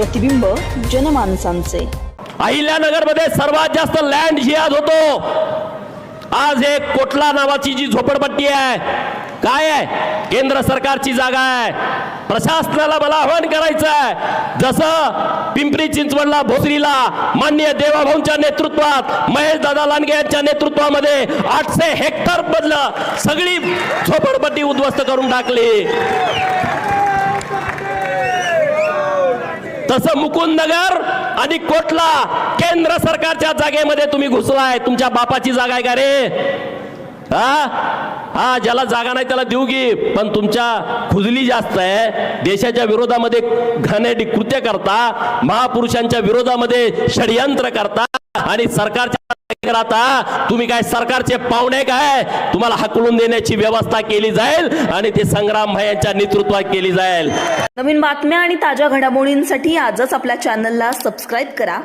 प्रतिबिंब जनमानसांचे. अहिल्यानगरमध्ये सर्वात जास्त लँड जिहाद होतो. आज एक कोटला नावाची जी झोपडपट्टी आहे काय आहे? केंद्र सरकारची जागा आहे. प्रशासनाला मला आव्हान करायचं आहे जसं पिंपरी चिंचवडला भोसरीला माननीय देवाभाऊंच्या नेतृत्वात महेश दादा लांडगे यांच्या नेतृत्वामध्ये आठशे हेक्टर बदलं सगळी झोपडपट्टी उद्ध्वस्त करून टाकली. तसं मुकुंदनगर आणि कोटला केंद्र सरकारच्या जागेमध्ये तुम्ही घुसलाय. तुमच्या बापाची जागा आहे का रे? हा? हा ज्याला जागा नाही त्याला देऊ की. पण तुमच्या खुजली जास्त आहे. देशाच्या विरोधामध्ये घनेडी कृत्य करता महापुरुषांच्या विरोधामध्ये षडयंत्र करता आणि सरकारच्या आता. तुम्ही काय सरकारचे पाहुणे काय? तुम्हाला हकलून देण्याची व्यवस्था केली जाईल आणि ते संग्राम भायांच्या नेतृत्वात केली जाईल. नवीन बातम्या आणि ताज्या घडामोडींसाठी आजच आपल्या चॅनलला सबस्क्राईब करा.